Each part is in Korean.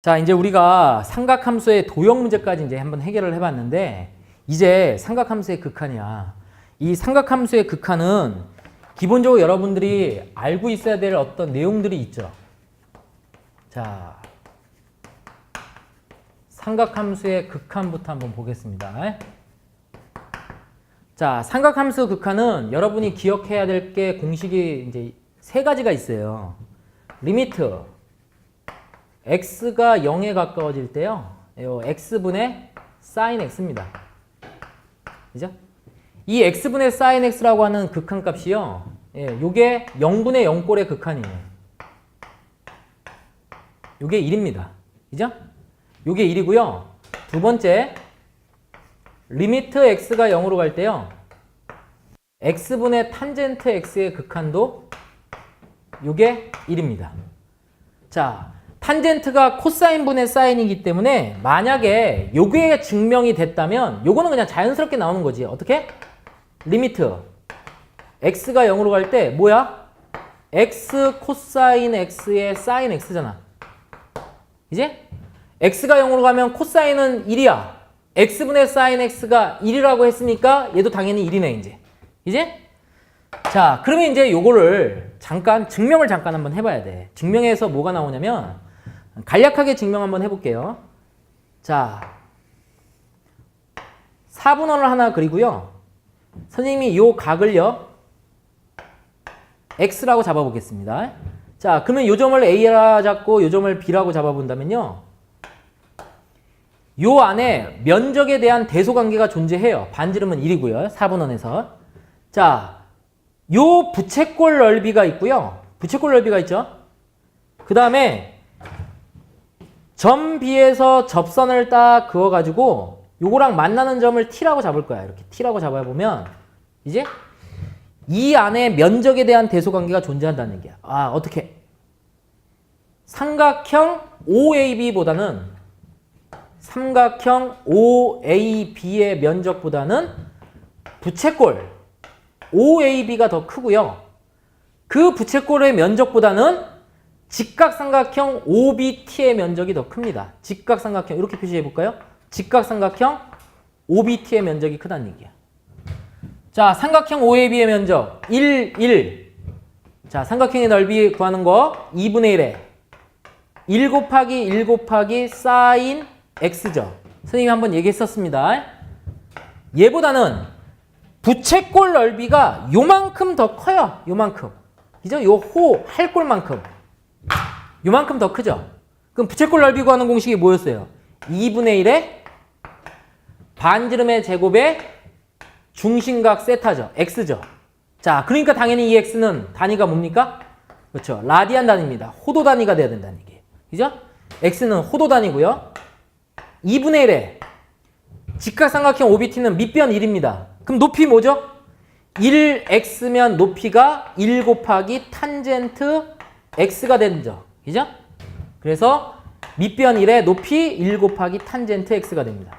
자, 이제 우리가 삼각함수의 도형 문제까지 이제 한번 해결을 해봤는데, 이제 삼각함수의 극한이야. 이 삼각함수의 극한은 기본적으로 여러분들이 알고 있어야 될 어떤 내용들이 있죠. 자, 삼각함수의 극한부터 한번 보겠습니다. 자, 삼각함수 극한은 여러분이 기억해야 될 게 공식이 이제 세 가지가 있어요. 리미트, x가 0에 가까워질 때요. 요 x분의 sin x입니다. 그죠? 이 x분의 sin x라고 하는 극한값이요. 예, 요게 0분의 0꼴의 극한이에요. 요게 1입니다. 그죠? 요게 1이고요. 두 번째 리미트 x가 0으로 갈 때요. x분의 탄젠트 x의 극한도 요게 1입니다. 자, 탄젠트가 코사인분의 사인이기 때문에 만약에 요게 증명이 됐다면 요거는 그냥 자연스럽게 나오는 거지. 어떻게? 리미트 x가 0으로 갈 때 뭐야? x 코사인 x의 사인 x잖아. 이제 x가 0으로 가면 코사인은 1이야. x분의 사인 x가 1이라고 했으니까 얘도 당연히 1이네 이제. 이제? 자, 그러면 이제 요거를 잠깐 증명을 잠깐 한번 해봐야 돼. 증명에서 뭐가 나오냐면 간략하게 증명 한번 해볼게요. 자, 4분원을 하나 그리고요. 선생님이 요 각을요. x라고 잡아보겠습니다. 자, 그러면 요 점을 a라 잡고 요 점을 b라고 잡아본다면요. 요 안에 면적에 대한 대소관계가 존재해요. 반지름은 1이고요. 4분원에서. 자, 요 부채꼴 넓이가 있고요. 부채꼴 넓이가 있죠. 그 다음에 점 B에서 접선을 딱 그어가지고 요거랑 만나는 점을 T라고 잡을 거야. 이렇게 T라고 잡아보면 이제 이 안에 면적에 대한 대소관계가 존재한다는 얘기야. 아 어떻게? 삼각형 OAB보다는 삼각형 OAB의 면적보다는 부채꼴 OAB가 더 크고요. 그 부채꼴의 면적보다는 직각삼각형 OBT의 면적이 더 큽니다. 직각삼각형 이렇게 표시해 볼까요? 직각삼각형 OBT의 면적이 크다는 얘기야. 자, 삼각형 OAB의 면적 1, 1. 자, 삼각형의 넓이 구하는 거 2분의 1에 1 곱하기 1 곱하기 사인 x죠. 선생님이 한번 얘기했었습니다. 얘보다는 부채꼴 넓이가 요만큼 더 커요. 요만큼. 그죠? 요 호, 할꼴만큼. 요만큼 더 크죠? 그럼 부채꼴 넓이 구하는 공식이 뭐였어요? 2분의 1의 반지름의 제곱의 중심각 세타죠. x죠. 자, 그러니까 당연히 이 x는 단위가 뭡니까? 그렇죠. 라디안 단위입니다. 호도 단위가 돼야 된다는 얘기예요. 그죠? x는 호도 단위고요. 2분의 1의 직각삼각형 OBT는 밑변 1입니다. 그럼 높이 뭐죠? 1x면 높이가 1 곱하기 탄젠트 x가 되죠. 그죠? 그래서 밑변 1의 높이 1 곱하기 탄젠트 x가 됩니다.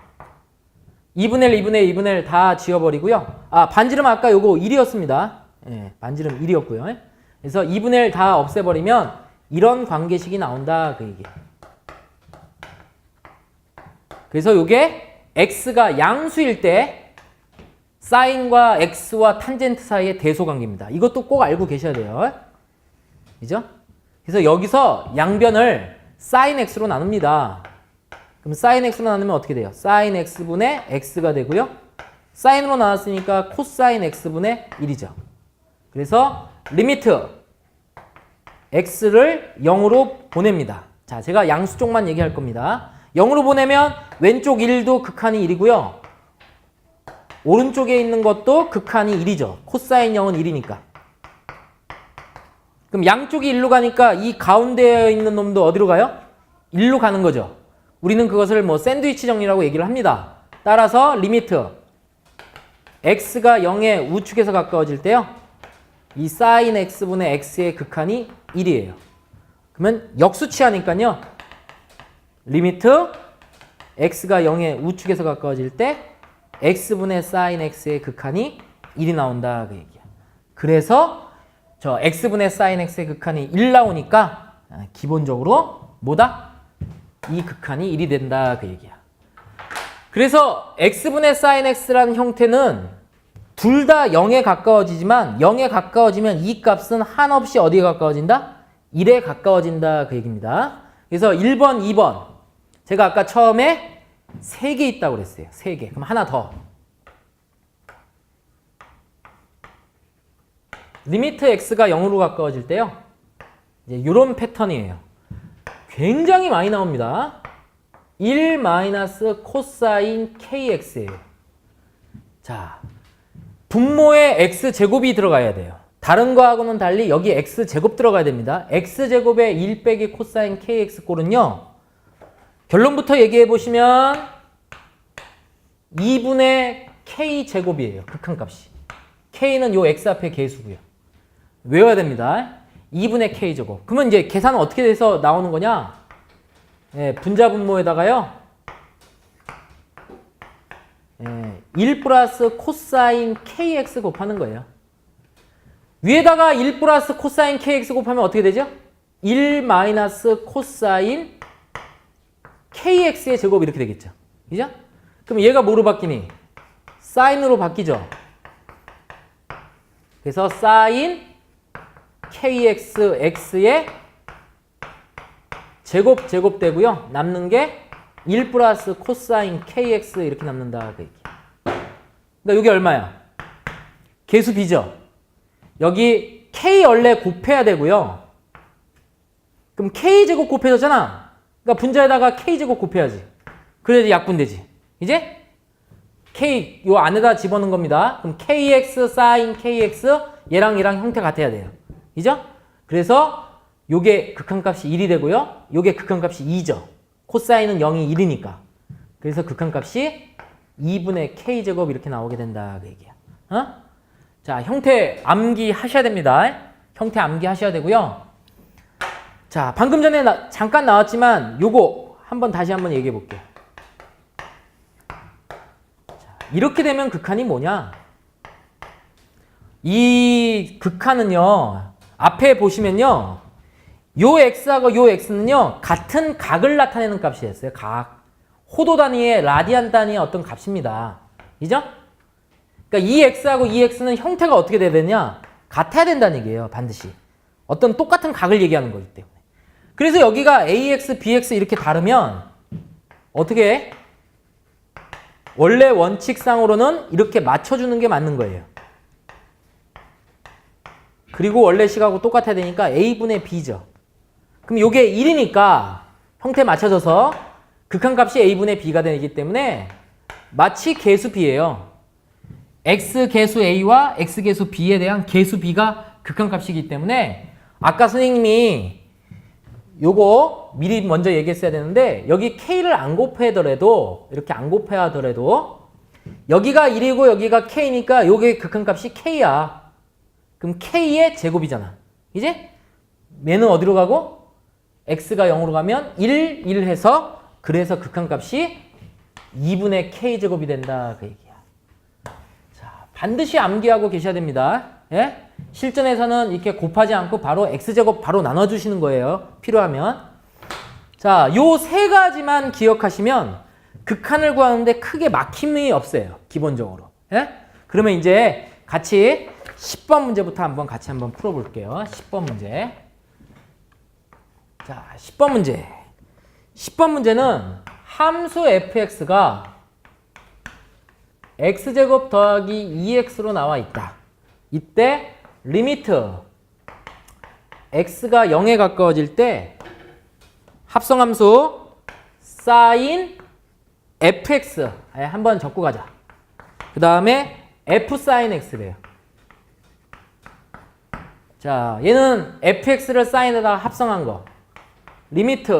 2분의 1, 2분의 1, 2분의 1 다 지워버리고요. 아, 반지름 아까 요거 1이었습니다. 예, 반지름 1이었고요. 그래서 2분의 1 다 없애버리면 이런 관계식이 나온다. 그 얘기. 그래서 요게 x가 양수일 때 사인과 x와 탄젠트 사이의 대소관계입니다. 이것도 꼭 알고 계셔야 돼요. 그죠? 그래서 여기서 양변을 sin x로 나눕니다. 그럼 sin x로 나누면 어떻게 돼요? sin x분의 x가 되고요. sin으로 나왔으니까 cosine x분의 1이죠. 그래서 리미트 x를 0으로 보냅니다. 자, 제가 양수 쪽만 얘기할 겁니다. 0으로 보내면 왼쪽 1도 극한이 1이고요. 오른쪽에 있는 것도 극한이 1이죠. 코사인 0은 1이니까. 그럼 양쪽이 1로 가니까 이 가운데에 있는 놈도 어디로 가요? 1로 가는 거죠. 우리는 그것을 뭐 샌드위치 정리라고 얘기를 합니다. 따라서 리미트 x가 0의 우측에서 가까워질 때요. 이 sin x분의 x의 극한이 1이에요. 그러면 역수치하니까요. 리미트 x가 0의 우측에서 가까워질 때 x분의 sin x의 극한이 1이 나온다 그 얘기야. 그래서 저 x분의 sin x의 극한이 1 나오니까 기본적으로 뭐다? 이 극한이 1이 된다 그 얘기야. 그래서 x분의 sin x라는 형태는 둘 다 0에 가까워지지만 0에 가까워지면 이 값은 한없이 어디에 가까워진다? 1에 가까워진다 그 얘기입니다. 그래서 1번, 2번 제가 아까 처음에 3개 있다고 그랬어요. 3개. 그럼 하나 더. 리미트 x가 0으로 가까워질 때요. 이런 패턴이에요. 굉장히 많이 나옵니다. 1 마이너스 코사인 kx예요. 자, 분모에 x 제곱이 들어가야 돼요. 다른 거하고는 달리 여기 x 제곱 들어가야 됩니다. x 제곱에 1 빼기 코사인 kx 꼴은요. 결론부터 얘기해 보시면 2분의 k 제곱이에요. 극한값이. k는 요 x 앞에 개수고요. 외워야 됩니다. 2분의 k 제곱. 그러면 이제 계산은 어떻게 돼서 나오는 거냐? 예, 분자 분모에다가요. 예, 1 플러스 코사인 kx 곱하는 거예요. 위에다가 1 플러스 코사인 kx 곱하면 어떻게 되죠? 1 마이너스 코사인 kx의 제곱 이렇게 되겠죠. 그죠? 그럼 얘가 뭐로 바뀌니? 사인으로 바뀌죠. 그래서 사인 kx x의 제곱 제곱 되고요. 남는 게 1 플러스 코사인 kx 이렇게 남는다 그. 그러니까 이게 얼마야? 개수 b죠. 여기 k 원래 곱해야 되고요. 그럼 k 제곱 곱해졌잖아. 그러니까 분자에다가 k 제곱 곱해야지. 그래야지 약분되지. 이제 k 요 안에다 집어넣은 겁니다. 그럼 kx 사인 kx 얘랑 얘랑 형태 같아야 돼요. 이죠? 그래서 요게 극한값이 1이 되고요. 요게 극한값이 2죠. 코사인은 0이 1이니까. 그래서 극한값이 2분의 k제곱 이렇게 나오게 된다. 그 얘기야. 어? 자, 형태 암기 하셔야 됩니다. 형태 암기 하셔야 되고요. 자, 방금 전에 나- 잠깐 나왔지만 요거 한번 다시 한번 얘기해 볼게요. 자, 이렇게 되면 극한이 뭐냐? 이 극한은요. 앞에 보시면요. 요 x하고 요 x는요. 같은 각을 나타내는 값이었어요. 각. 호도 단위의 라디안 단위의 어떤 값입니다. 이죠? 그러니까 이 x하고 이 x는 형태가 어떻게 돼야 되냐? 같아야 된다는 얘기예요. 반드시. 어떤 똑같은 각을 얘기하는 거기 때문에. 그래서 여기가 ax, bx 이렇게 다르면 어떻게 해? 원래 원칙상으로는 이렇게 맞춰주는 게 맞는 거예요. 그리고 원래 식하고 똑같아야 되니까 a분의 b죠. 그럼 요게 1이니까 형태 맞춰져서 극한값이 a분의 b가 되기 때문에 마치 개수 b예요. x 개수 a와 x 개수 b에 대한 개수 b가 극한값이기 때문에 아까 선생님이 요거 미리 먼저 얘기했어야 되는데 여기 k를 안 곱하더라도 이렇게 안 곱하더라도 여기가 1이고 여기가 k니까 요게 극한값이 k야. 그럼 k의 제곱이잖아. 이제 얘는 어디로 가고 x가 0으로 가면 1, 1 해서 그래서 극한값이 2분의 k 제곱이 된다 그 얘기야. 자, 반드시 암기하고 계셔야 됩니다. 예? 실전에서는 이렇게 곱하지 않고 바로 x제곱 바로 나눠주시는 거예요. 필요하면. 자, 요 세 가지만 기억하시면 극한을 구하는데 크게 막힘이 없어요. 기본적으로. 예? 그러면 이제 같이 10번 문제부터 한번 같이 한번 풀어볼게요. 10번 문제. 자, 10번 문제. 10번 문제는 함수 fx가 x제곱 더하기 2x로 나와 있다. 이때 리미트 x가 0에 가까워질 때 합성함수 sin fx 예, 한번 적고 가자. 그 다음에 f sin x래요. 자, 얘는 fx를 sine에다가 합성한 거. 리미트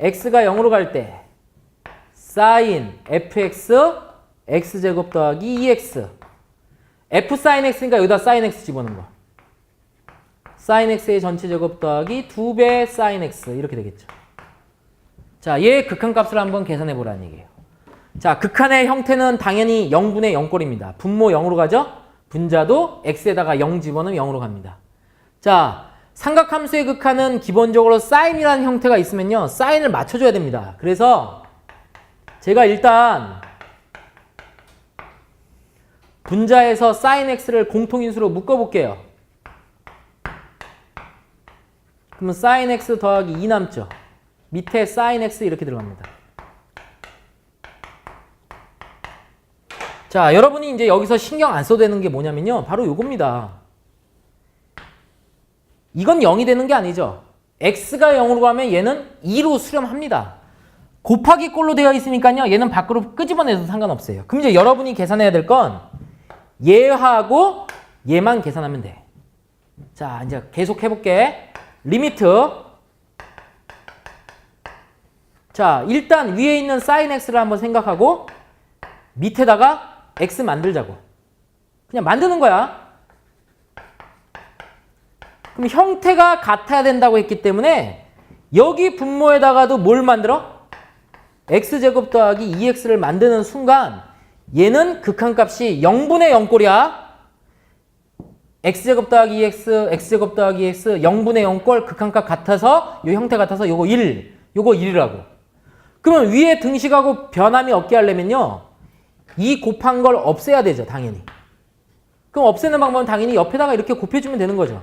x가 0으로 갈때 sin fx x제곱 더하기 2x f sin x니까 여기다 sin x 집어넣은 거. sin x의 전체 제곱 더하기 2배 sin x 이렇게 되겠죠. 자, 얘 극한값을 한번 계산해 보라는 얘기예요. 자, 극한의 형태는 당연히 0분의 0꼴입니다. 분모 0으로 가죠? 분자도 x에다가 0 집어넣으면 0으로 갑니다. 자, 삼각함수의 극한은 기본적으로 사인이라는 형태가 있으면요. 사인을 맞춰줘야 됩니다. 그래서 제가 일단 분자에서 sin x를 공통인수로 묶어볼게요. 그러면 sin x 더하기 2 남죠. 밑에 sin x 이렇게 들어갑니다. 자, 여러분이 이제 여기서 신경 안 써도 되는 게 뭐냐면요. 바로 요겁니다. 이건 0이 되는 게 아니죠. x가 0으로 가면 얘는 2로 수렴합니다. 곱하기 꼴로 되어 있으니까요. 얘는 밖으로 끄집어내도 상관없어요. 그럼 이제 여러분이 계산해야 될 건 얘하고 얘만 계산하면 돼. 자, 이제 계속 해볼게. 리미트. 자, 일단 위에 있는 sin x를 한번 생각하고 밑에다가 x 만들자고. 그냥 만드는 거야. 그럼 형태가 같아야 된다고 했기 때문에 여기 분모에다가도 뭘 만들어? x제곱 더하기 2x를 만드는 순간 얘는 극한값이 0분의 0꼴이야. x제곱 더하기 2x, x제곱 더하기 x 0분의 0꼴 극한값 같아서 요 형태 같아서 요거 1, 요거 1이라고. 그러면 위에 등식하고 변함이 없게 하려면요. 이 곱한 걸 없애야 되죠, 당연히. 그럼 없애는 방법은 당연히 옆에다가 이렇게 곱해주면 되는 거죠.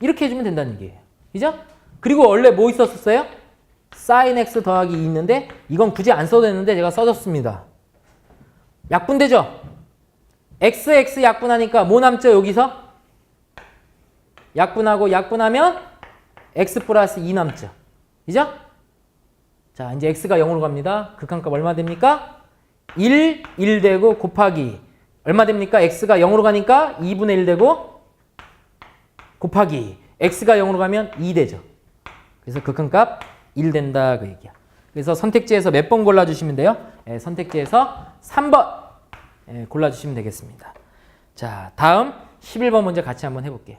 이렇게 해주면 된다는 얘기예요. 그죠? 그리고 원래 뭐 있었었어요? sin x 더하기 2 있는데 이건 굳이 안 써도 되는데 제가 써줬습니다. 약분되죠? x, x 약분하니까 뭐 남죠 여기서? 약분하고 약분하면 x 플러스 2 남죠. 그죠? 자 이제 x가 0으로 갑니다. 극한값 얼마 됩니까? 1, 1 되고 곱하기 얼마 됩니까? x가 0으로 가니까 2분의 1 되고 곱하기 x가 0으로 가면 2 되죠. 그래서 극한값 1 된다 그 얘기야. 그래서 선택지에서 몇 번 골라주시면 돼요? 예, 선택지에서 3번 예, 골라주시면 되겠습니다. 자 다음 11번 문제 같이 한번 해볼게요.